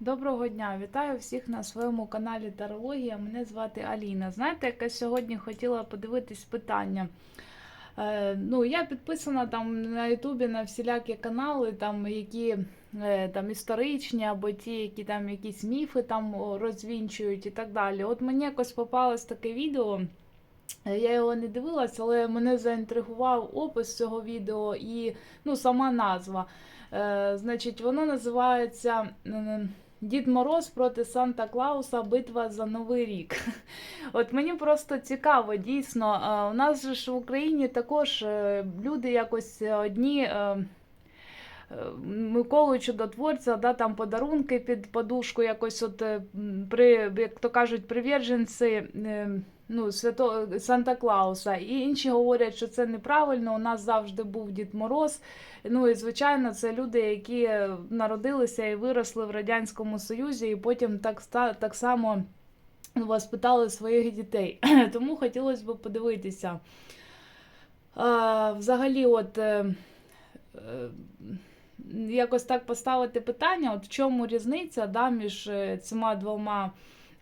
Доброго дня! Вітаю всіх на своєму каналі Тарологія. Мене звати Аліна. Знаєте, яке сьогодні хотіла подивитись питання. Е, ну, я підписана там на Ютубі на всілякі канали, там, які е, там, історичні, або ті, які там якісь міфи там розвінчують і так далі. От мені якось попалось таке відео. Е, Я його не дивилась, але мене заінтригував опис цього відео і ну, сама назва. Е, значить, воно називається Дід Мороз проти Санта Клауса Битва за Новий рік. От мені просто цікаво, дійсно. е, У нас ж в Україні також е, люди якось одні. Миколу чудотворця, да, там подарунки під подушку, якось от е, при, як то кажуть, приверженці е, ну, свято Санта Клауса. І інші говорять, що це неправильно. У нас завжди був Дід Мороз. Ну і звичайно, це люди, які народилися і виросли в Радянському Союзі, і потім так, так само воспитали своїх дітей. Тому хотілося б подивитися. А, взагалі, от. е, е, Якось так поставити питання, от в чому різниця да, між е, цими двома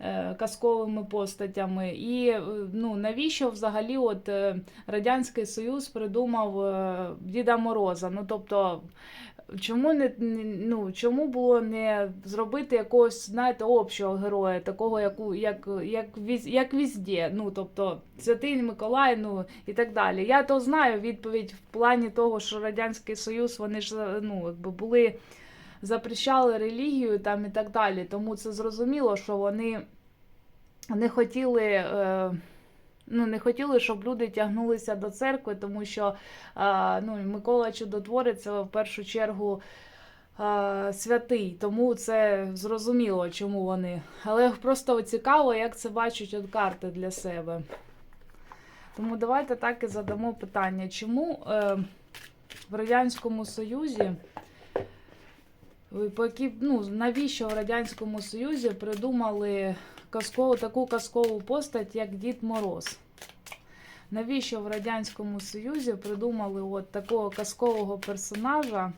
е, казковими постатями, і е, ну, навіщо взагалі от, Радянський Союз придумав Діда Мороза? Ну, тобто, чому не ну, чому було не зробити якогось, знаєте, общого героя, такого, як, у- як, як, віз- як візде, ну, тобто Святий Миколай, ну і так далі. Я то знаю відповідь в плані того, що Радянський Союз, вони ж ну, якби були запрещали релігію там і так далі. Тому це зрозуміло, що вони не хотіли. Е, Ну, не хотіли, щоб люди тягнулися до церкви, тому що ну, Микола Чудотворець це в першу чергу святий, тому це зрозуміло, чому вони. Але просто цікаво, як це бачать от карти для себе. Тому давайте так і задамо питання, чому е, в Радянському Союзі, які, ну, навіщо в Радянському Союзі придумали казкову, таку казкову постать, як Дід Мороз? Навіщо в Радянському Союзі придумали от такого казкового персонажа,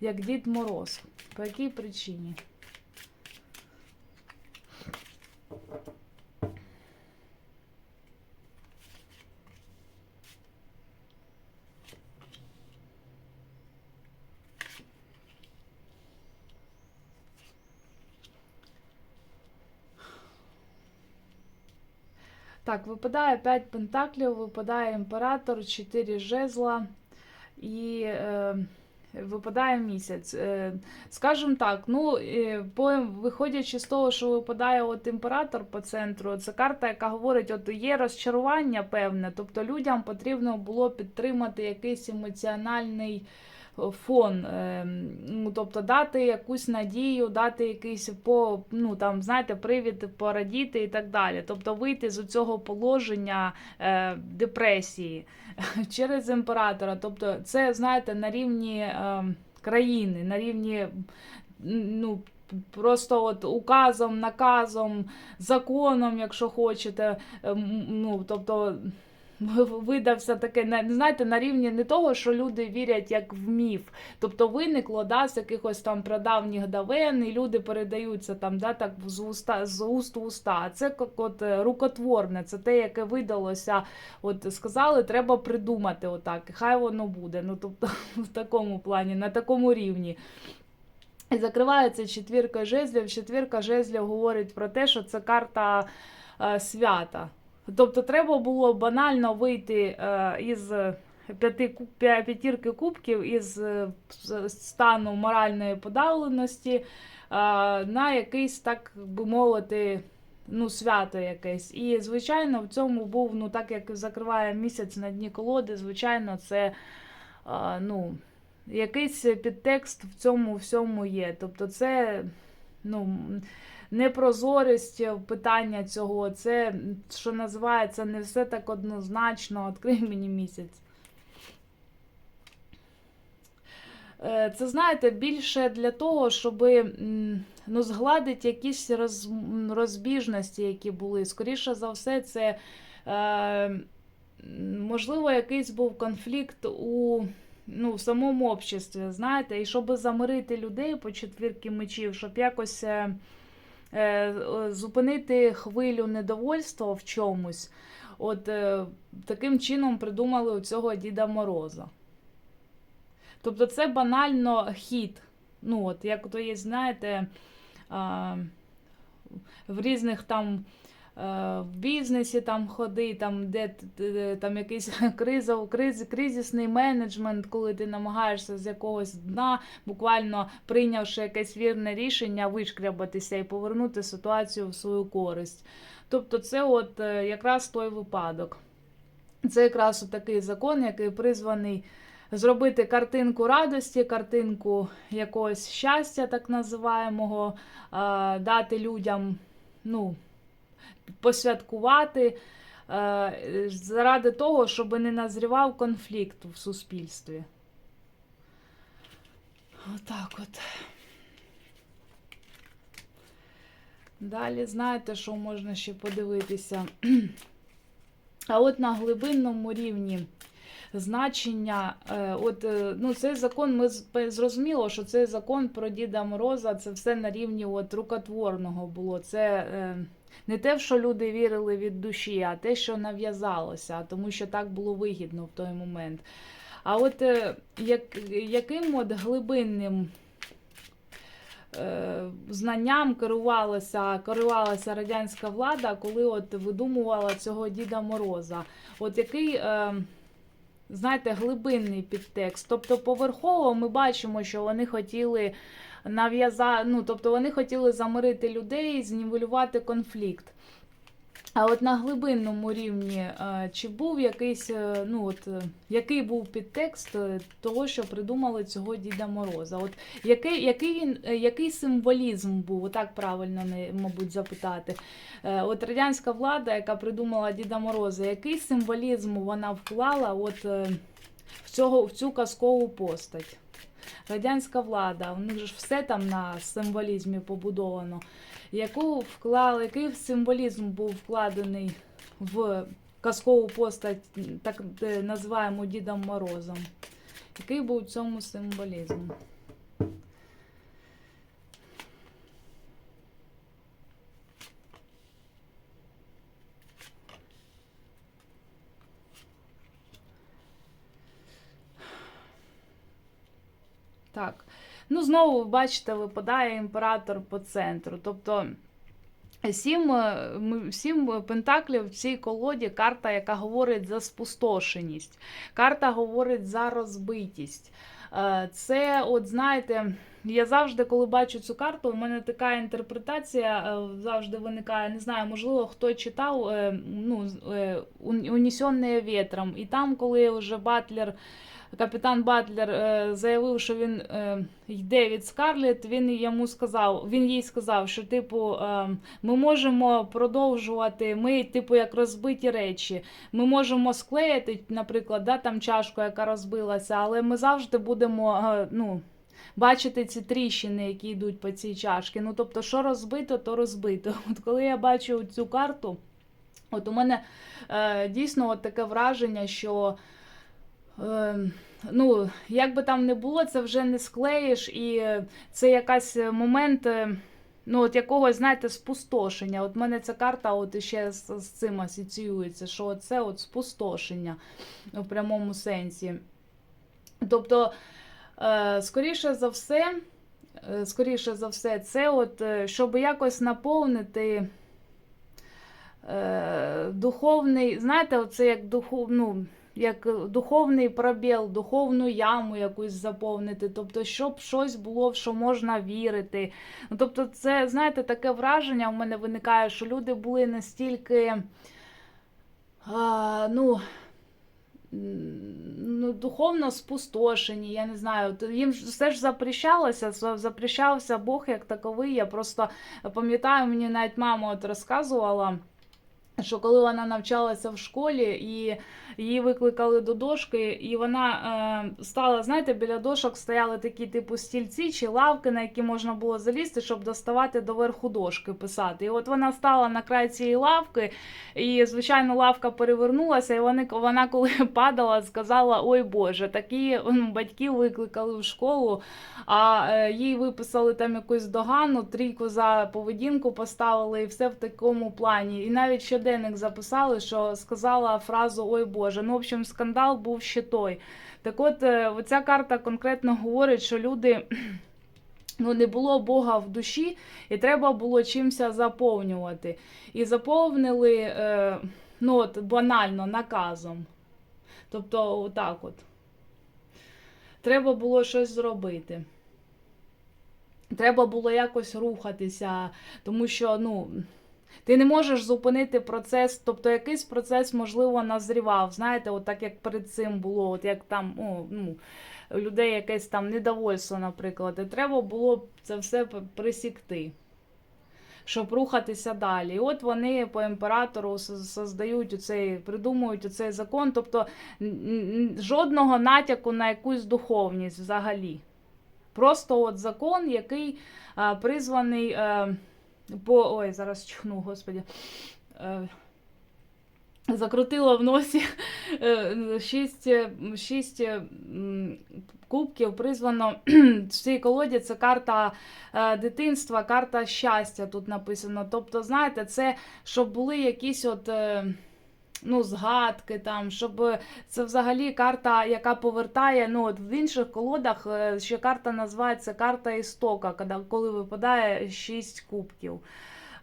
як Дід Мороз? По якій причині? Так, випадає 5 пентаклів, випадає імператор, 4 жезла і е, випадає місяць. Е, скажімо так, ну, е, по, виходячи з того, що випадає от імператор по центру, це карта, яка говорить, от є розчарування певне, тобто людям потрібно було підтримати якийсь емоціональний фон, е, ну, тобто дати якусь надію, дати якийсь по, ну, там, знаєте, привід порадіти і так далі. Тобто вийти з цього положення е, депресії через імператора. Тобто, це, знаєте, на рівні е, країни, на рівні ну, просто от указом, наказом, законом, якщо хочете. е, Ну, тобто видався таке, на- знаєте, на рівні не того, що люди вірять як в міф. Тобто виникло да, з якихось там прадавніх давен, і люди передаються там, да, так з уста з уст в уста. А це от е, рукотворне, це те, яке видалося. От сказали, треба придумати отак, хай воно буде. Ну тобто в такому плані, на такому рівні. Закривається четвірка жезлів. Четвірка жезлів говорить про те, що це карта е, свята. Тобто треба було банально вийти е, із п'яти п'ятірки кубків із е, стану моральної подавленості е, на якийсь, так би мовити, ну, свято якесь. І, звичайно, в цьому був, ну, так як закриває місяць на дні колоди, звичайно, це ну, якийсь підтекст в цьому всьому є. Тобто, це ну, непрозорість питання цього, це, що називається, не все так однозначно. Відкрий мені місяць. Е, Це, знаєте, більше для того, щоб ну, згладити якісь роз, розбіжності, які були. Скоріше за все, це, е, можливо, якийсь був конфлікт у ну, в самому обществі, знаєте, і щоб замирити людей по четвірки мечів, щоб якось е, е, зупинити хвилю недовольства в чомусь. От е, таким чином придумали у цього Діда Мороза. Тобто це банально хід. Ну, от, як то є, знаєте, в різних там е, в бізнесі там ходи, там, де, там якийсь кризов, криз, кризисний менеджмент, коли ти намагаєшся з якогось дна, буквально прийнявши якесь вірне рішення, вишкрябатися і повернути ситуацію в свою користь. Тобто, це от е, якраз той випадок. Це якраз такий закон, який призваний зробити картинку радості, картинку якогось щастя, так називаємого, дати людям, ну, посвяткувати е, заради того, щоб не назрівав конфлікт в суспільстві. Отак от. Далі знаєте, що можна ще подивитися? А от на глибинному рівні значення, е, от, е, ну, цей закон, ми зрозуміло, що цей закон про Діда Мороза, це все на рівні от, рукотворного було. Це не те, в що люди вірили від душі, а те, що нав'язалося, тому що так було вигідно в той момент. А от е, як, яким от глибинним е, знанням керувалася, керувалася радянська влада, коли от видумувала цього Діда Мороза? От який. Е, знаєте, глибинний підтекст. Тобто, поверхово ми бачимо, що вони хотіли нав'язати, ну, тобто вони хотіли замирити людей, знівелювати конфлікт. А от на глибинному рівні, е, чи був якийсь, е, ну от е, який був підтекст того, що придумали цього Діда Мороза? От який, який він, який символізм був? Отак правильно мабуть, запитати. От радянська влада, яка придумала Діда Мороза, який символізм вона вклала от в, цього, в цю казкову постать? Радянська влада, у них ж все там на символізмі побудовано. Яку вклали, який символізм був вкладений в казкову постать, так називаємо Дідом Морозом? Який був в цьому символізм? Так. Ну, знову, бачите, випадає імператор по центру. Тобто сім, е, сім пентаклів в цій колоді карта, яка говорить за спустошеність, карта говорить за розбитість. Е, Це, от знаєте, я завжди, коли бачу цю карту, у мене така інтерпретація е, завжди виникає. Не знаю, можливо, хто читав е, ну, е, «Ун- «Унесенные ветром. І там, коли вже Батлер капітан Батлер заявив, що він йде від Скарлетт, він йому сказав, він їй сказав, що типу ми можемо продовжувати. Ми, типу, як розбиті речі. Ми можемо склеїти, наприклад, да, там чашку, яка розбилася, але ми завжди будемо. ну, Бачити ці тріщини, які йдуть по цій чашці. Ну, тобто, що розбито, то розбито. От коли я бачу цю карту, от у мене е, дійсно от таке враження, що Е, ну, як би там не було, це вже не склеїш, і це якась е, момент. е, Ну, от якогось, знаєте, спустошення. От мене ця карта от ще з, з цим асоціюється, що це от спустошення в прямому сенсі. Тобто, скоріше за все, е, скоріше за все, це от, е, щоб якось наповнити е, духовний, знаєте, оце як духов, ну, як духовний пробіл, духовну яму якусь заповнити, тобто, щоб щось було, в що можна вірити. Ну, тобто, це, знаєте, таке враження в мене виникає, що люди були настільки. А, ну, ну, духовно спустошені, я не знаю. Їм все ж запрещалося, запрещався Бог як таковий. Я просто пам'ятаю, мені навіть мама от розказувала. Що коли вона навчалася в школі і її викликали до дошки, і вона е, стала, знаєте, біля дошок стояли такі типу стільці чи лавки, на які можна було залізти, щоб доставати до верху дошки писати. І от вона стала на край цієї лавки, і, звичайно, лавка перевернулася, і вони, вона, коли падала, сказала: Ой Боже, такі батьки викликали в школу, а е, їй виписали там якусь догану, трійку за поведінку поставили, і все в такому плані. І навіть щоденник записали, що сказала фразу Ой Боже. Ну, в общем, скандал був ще той. Так от, е, оця карта конкретно говорить, що люди. Ну, не було Бога в душі, і треба було чимся заповнювати. І заповнили, е, ну от банально, наказом. Тобто, отак от. Треба було щось зробити. Треба було якось рухатися, тому що, ну. Ти не можеш зупинити процес, тобто якийсь процес, можливо, назрівав. Знаєте, от так як перед цим було, от як там о, ну, людей якесь там недовольство, наприклад. І треба було це все присікти, щоб рухатися далі. І от вони по імператору создають оцей, придумують оцей закон, тобто жодного натяку на якусь духовність взагалі. Просто от закон, який а, призваний. А, по. Ой, зараз чхну, господі. Е, закрутила в носі е, шість, шість кубків призвано в цій колоді це карта е, дитинства, карта щастя тут написано. Тобто, знаєте, це щоб були якісь от. Ну, згадки там, щоб це взагалі карта, яка повертає. Ну, от в інших колодах ще карта називається карта істока, коли випадає 6 кубків.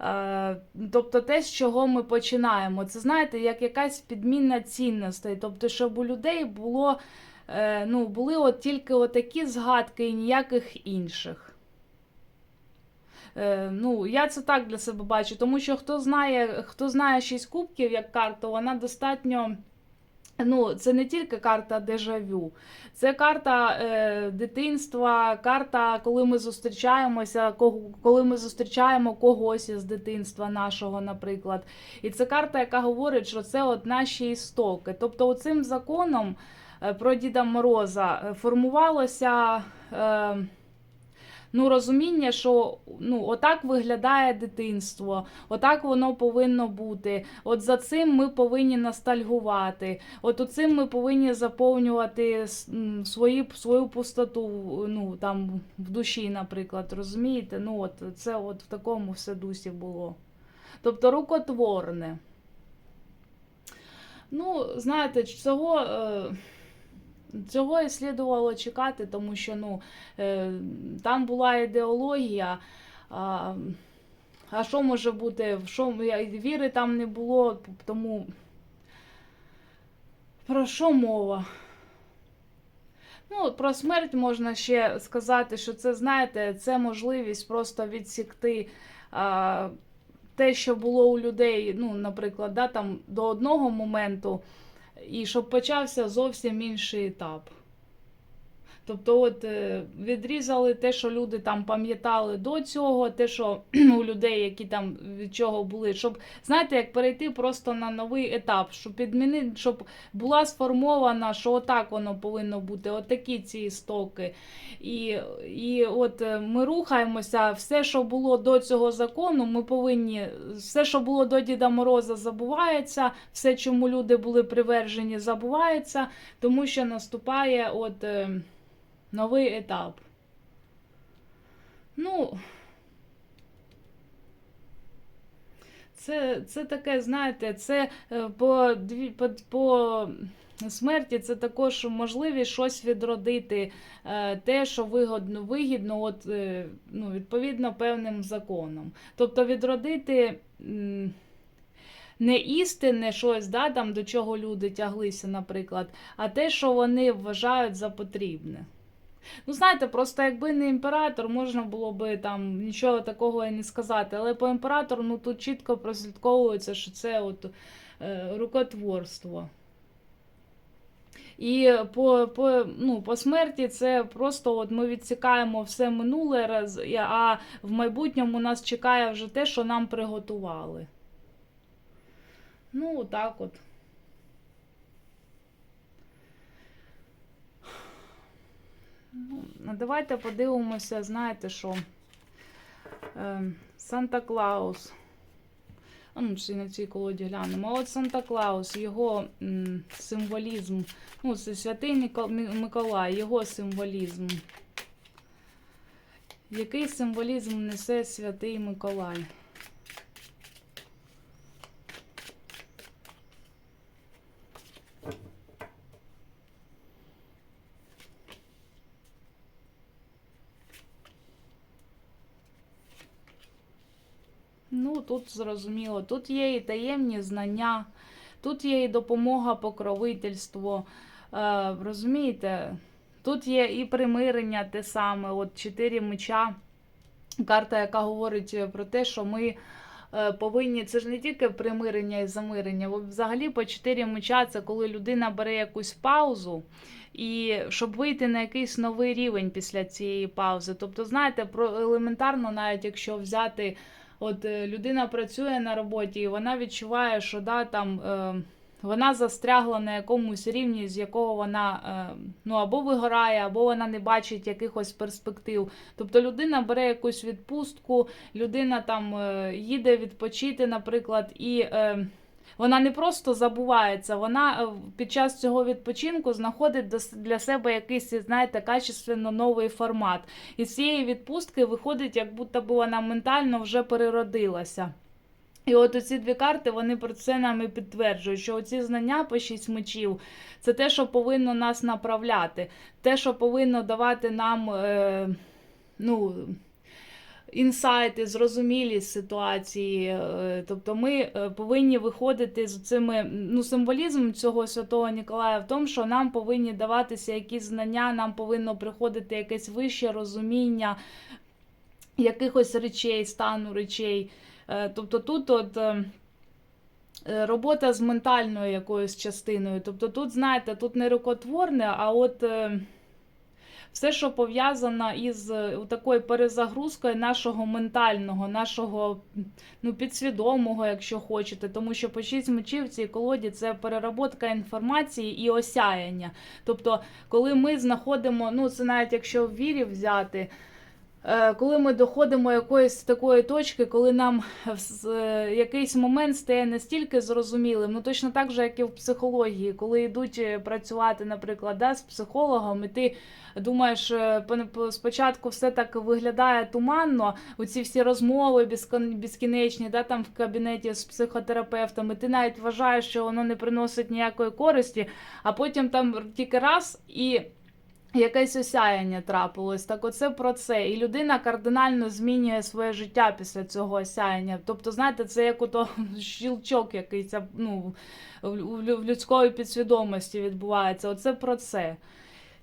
Е, тобто те, з чого ми починаємо. Це знаєте, як якась підмінна цінностей. Тобто, щоб у людей було, е, ну, були от тільки отакі згадки і ніяких інших. Е, ну, Я це так для себе бачу, тому що хто знає, хто знає шість кубків як карту, вона достатньо. Ну, це не тільки карта дежавю, це карта е, дитинства, карта, коли ми зустрічаємося, коли ми зустрічаємо когось із дитинства нашого, наприклад. І це карта, яка говорить, що це от наші істоки. Тобто, цим законом е, про Діда Мороза е, формувалося. Е, ну, розуміння, що ну, отак виглядає дитинство, отак воно повинно бути. От за цим ми повинні ностальгувати. От цим ми повинні заповнювати свої, свою пустоту ну, там, в душі, наприклад. Розумієте? Ну, от Це от в такому все дусі було. Тобто рукотворне. Ну, знаєте, цього. Е... Цього і слідувало чекати, тому що ну, е, там була ідеологія. А а що може бути? Що, Віри там не було, тому про що мова? Ну, Про смерть можна ще сказати, що це, знаєте, це можливість просто відсікти а, те, що було у людей, ну, наприклад, да, там, до одного моменту і щоб почався зовсім інший етап. Тобто, от е, відрізали те, що люди там пам'ятали до цього, те, що у людей, які там від чого були, щоб знаєте, як перейти просто на новий етап, щоб підмінити, щоб була сформована, що отак воно повинно бути, отакі ці істоки. І і от е, ми рухаємося, все, що було до цього закону, ми повинні, все, що було до Діда Мороза, забувається, все, чому люди були привержені, забувається, тому що наступає от. Новий етап. Ну, це це таке, знаєте, це е, по по, по смерті це також можливість щось відродити, е, те, що вигодно, вигідно, от, е, ну, відповідно певним законом. Тобто відродити. Не істинне щось, да, там, до чого люди тяглися, наприклад, а те, що вони вважають за потрібне. Ну, знаєте, просто якби не імператор, можна було би там нічого такого і не сказати. Але по імператору ну, тут чітко прослідковується, що це от е, рукотворство. І по по, ну, по смерті це просто от ми відсікаємо все минуле, а в майбутньому нас чекає вже те, що нам приготували. Ну, отак от. Ну, давайте подивимося, знаєте що? Е, Санта Клаус. А ну, чи на цій колоді глянемо. От Санта Клаус, його м, символізм. Ну, це святий Міко- Миколай, його символізм. Який символізм несе святий Миколай? Тут зрозуміло, тут є і таємні знання, тут є і допомога покровительство. Е, розумієте? Тут є і примирення те саме, от чотири меча. Карта, яка говорить про те, що ми е, повинні. Це ж не тільки примирення і замирення. От Взагалі, по чотири меча це коли людина бере якусь паузу, і щоб вийти на якийсь новий рівень після цієї паузи. Тобто, знаєте, про елементарно, навіть якщо взяти. От е, людина працює на роботі, і вона відчуває, що да, там, е, вона застрягла на якомусь рівні, з якого вона е, ну, або вигорає, або вона не бачить якихось перспектив. Тобто людина бере якусь відпустку, людина там е, їде відпочити, наприклад, і. Вона не просто забувається, вона е, під час цього відпочинку знаходить для себе якийсь, знаєте, качественно новий формат. І з цієї відпустки виходить, як будто би вона ментально вже переродилася. І от оці дві карти вони про це нам і підтверджують, що оці знання по шість мечів це те, що повинно нас направляти, те, що повинно давати нам е, ну, інсайти, зрозумілість ситуації. Е, Тобто ми е, повинні виходити з цими ну, символізм цього святого Ніколая в тому, що нам повинні даватися якісь знання, нам повинно приходити якесь вище розуміння якихось речей, стану речей. Е, Тобто тут от. Робота з ментальною якоюсь частиною. Тобто тут, знаєте, тут не рукотворне, а от все, що пов'язано із е, такою перезагрузкою нашого ментального, нашого ну, підсвідомого, якщо хочете. Тому що по шість мечів в цій колоді це переработка інформації і осяяння. Тобто, коли ми знаходимо, ну це навіть якщо в вірі взяти. Е, Коли ми доходимо якоїсь такої точки, коли нам якийсь момент стає настільки зрозумілим, ну точно так же, як і в психології, коли йдуть е, працювати, наприклад, да, з психологом, і ти думаєш, е, спочатку все так виглядає туманно, оці всі розмови безкінечні, да, там в кабінеті з психотерапевтом, і ти навіть вважаєш, що воно не приносить ніякої користі, а потім там тільки раз і. Якесь осяяння трапилось, так оце про це. І людина кардинально змінює своє життя після цього осяяння. Тобто, знаєте, це як ото щілчок а, ну, в, людської підсвідомості відбувається. Оце про це.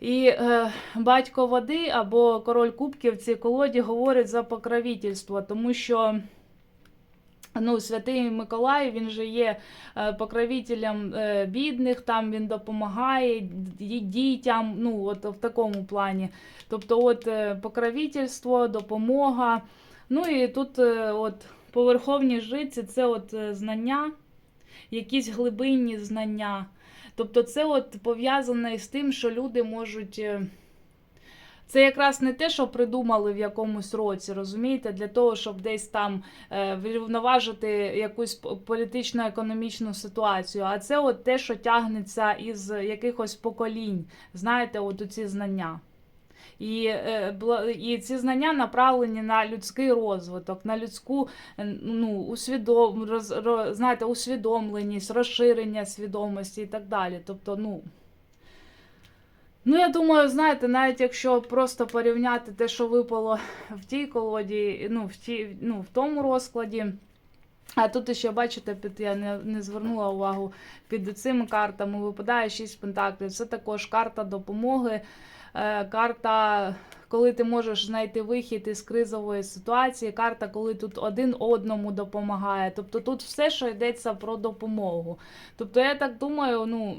І е, батько води або король кубків цій колоді говорить за покровительство, тому що. Ну, святий Миколай, він же є е, покровителем е, бідних, там він допомагає дітям, ну, от в такому плані. Тобто, от е, покровительство, допомога. Ну і тут от по верховній жриці це от знання, якісь глибинні знання. Тобто, це от пов'язане з тим, що люди можуть. Це якраз не те, що придумали в якомусь році, розумієте, для того, щоб десь там е, врівноважити якусь політично-економічну ситуацію. А це от те, що тягнеться із якихось поколінь, знаєте, от у ці знання. І, е, і ці знання направлені на людський розвиток, на людську ну, усвідом, роз, ро, знаєте, усвідомленість, розширення свідомості і так далі. Тобто, ну. Ну, я думаю, знаєте, навіть якщо просто порівняти те, що випало в тій колоді, ну, в, тій, ну, в тому розкладі. А тут ще, бачите, під, я не, не звернула увагу під цими картами випадає 6 пентаклів. Це також карта допомоги, е, карта, коли ти можеш знайти вихід із кризової ситуації, карта, коли тут один одному допомагає. Тобто тут все, що йдеться про допомогу. Тобто, я так думаю, ну.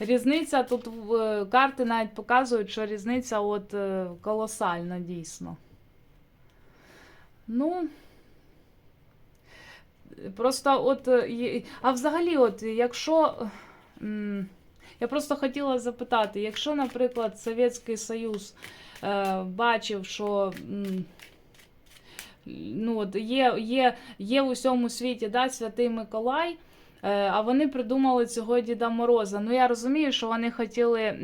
Різниця тут е, карти навіть показують, що різниця от е, колосальна дійсно. Ну, Просто от, е, а взагалі, от, якщо. Я просто хотіла запитати, якщо, наприклад, Совєтський Союз е, бачив, що ну, от є, є, є в усьому світі да, Святий Миколай, а вони придумали цього Діда Мороза. Ну, я розумію, що вони хотіли.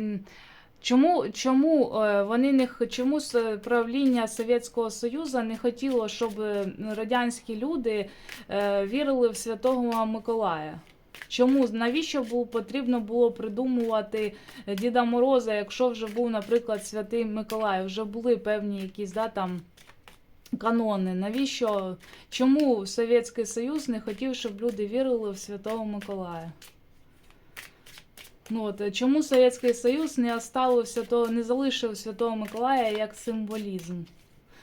Чому, чому е, вони не чому правління Совєтського Союзу не хотіло, щоб е, радянські люди е, вірили в Святого Миколая? Чому навіщо було потрібно було придумувати Діда Мороза, якщо вже був, наприклад, Святий Миколай, вже були певні якісь да, там канони? Навіщо? Чому Совєтський Союз не хотів, щоб люди вірили в Святого Миколая? Ну, от, чому Совєтський Союз не святого, не залишив Святого Миколая як символізм,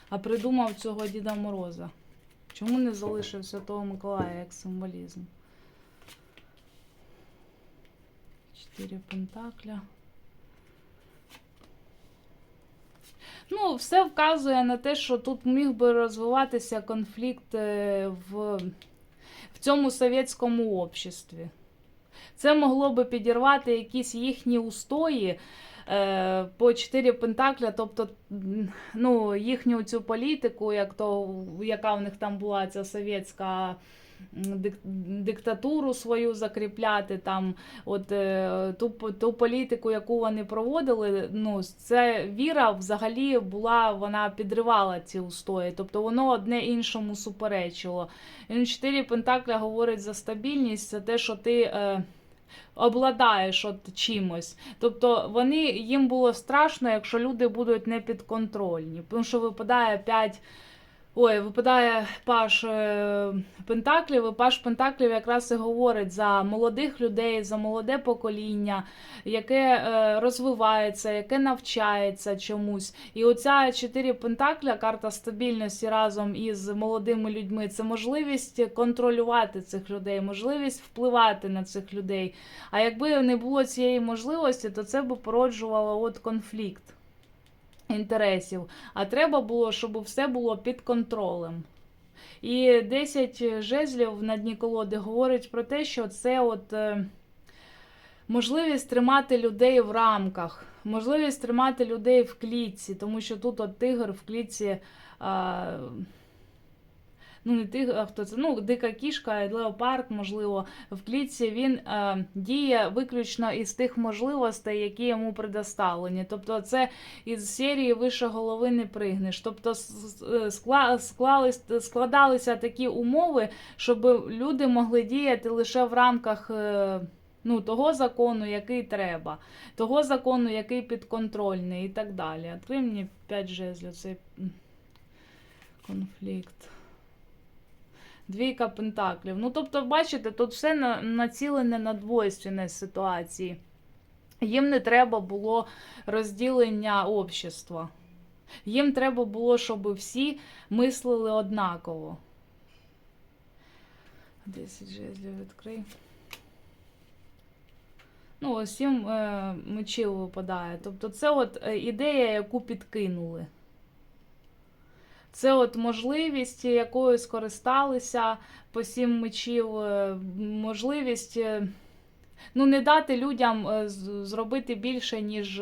а придумав цього Діда Мороза? Чому не залишив Святого Миколая як символізм? Чотири пентакля. Ну, все вказує на те, що тут міг би розвиватися конфлікт е, в, в цьому совєтському обществі. Це могло би підірвати якісь їхні устої е, по чотири пентакля, тобто ну, їхню цю політику, як то, яка в них там була ця совєтська диктатуру свою закріпляти, там, от, е, ту, ту політику, яку вони проводили, ну, це віра взагалі була, вона підривала ці устої, тобто воно одне іншому суперечило. Чотири пентакля говорить за стабільність, це те, що ти. Е, обладаєш от чимось. Тобто вони, їм було страшно, якщо люди будуть непідконтрольні. Тому що випадає 5. Ой, випадає паш е, Пентаклів, паш Пентаклів якраз і говорить за молодих людей, за молоде покоління, яке е, розвивається, яке навчається чомусь. І оця чотири Пентакля, карта стабільності разом із молодими людьми, це можливість контролювати цих людей, можливість впливати на цих людей. А якби не було цієї можливості, то це б породжувало от конфлікт інтересів. А треба було, щоб все було під контролем. І 10 жезлів на дні колоди говорить про те, що це от е, можливість тримати людей в рамках, можливість тримати людей в клітці, тому що тут от тигр в клітці. Ну, не а хто це? Ну, дика кішка, леопард, можливо, в клітці він е, діє виключно із тих можливостей, які йому предоставлені. Тобто, це із серії вище голови не пригнеш. Тобто е, скла, склались, складалися такі умови, щоб люди могли діяти лише в рамках. Е, Ну, того закону, який треба, того закону, який підконтрольний, і так далі. Відкрий мені 5 жезлів, цей конфлікт. Двійка пентаклів. Ну, тобто, бачите, тут все на- націлене на двойственність ситуації. Їм не треба було розділення общества. Їм треба було, щоб всі мислили однаково. 10 жезлів відкрий. Ну, ось сім е, мечів випадає. Тобто, це от е, ідея, яку підкинули. Це от можливість, якою скористалися по сім мечів, е, можливість е, ну, не дати людям е, зробити більше, ніж,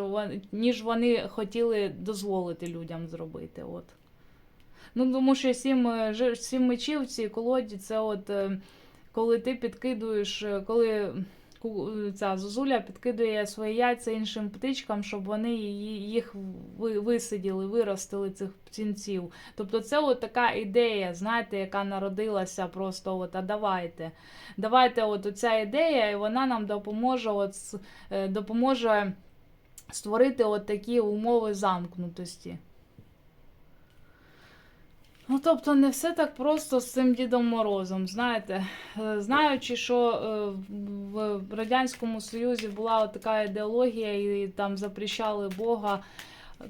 ніж вони хотіли дозволити людям зробити. От. Ну, тому що сім, сім мечів в цій колоді це от коли ти підкидуєш, коли ця зозуля підкидує свої яйця іншим птичкам, щоб вони їх висиділи, виростили цих птінців. Тобто це от така ідея, знаєте, яка народилася просто от, а давайте. Давайте от оця ідея, і вона нам допоможе, от, е, допоможе створити от такі умови замкнутості. Ну, тобто, не все так просто з цим Дідом Морозом. Знаєте, Е, знаючи, що е, в Радянському Союзі була така ідеологія, і там запрещали Бога,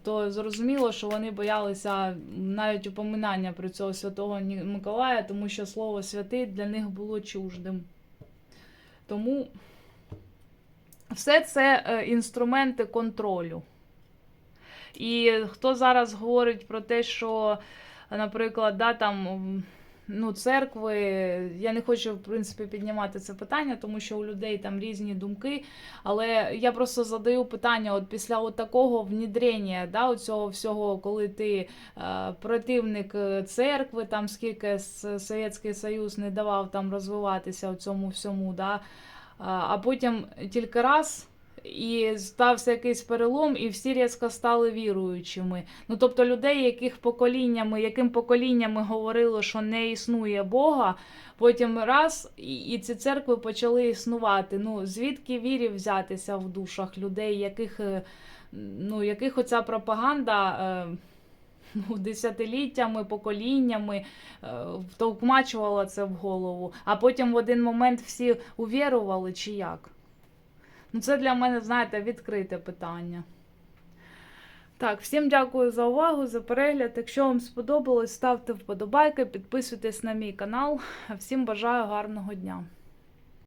то зрозуміло, що вони боялися навіть упоминання про цього святого Миколая, тому що слово святий для них було чуждим. Тому все це е, інструменти контролю. І хто зараз говорить про те, що, наприклад, да, там, ну, церкви. Я не хочу, в принципі, піднімати це питання, тому що у людей там різні думки. Але я просто задаю питання: от після от такого внідрення, да, цього всього, коли ти е, противник е, церкви, там скільки Совєтський Союз не давав там розвиватися у цьому всьому, да, а потім тільки раз. І стався якийсь перелом, і всі різко стали віруючими. Ну тобто людей, яких поколіннями, яким поколіннями говорили, що не існує Бога, потім раз і, і ці церкви почали існувати. Ну звідки вірі взятися в душах людей, яких, е, ну, яких оця пропаганда. Е, Ну, десятиліттями, поколіннями е, втовкмачувала це в голову, а потім в один момент всі увірували чи як? Ну, це для мене, знаєте, відкрите питання. Так, всім дякую за увагу, за перегляд. Якщо вам сподобалось, ставте вподобайки, підписуйтесь на мій канал. Всім бажаю гарного дня.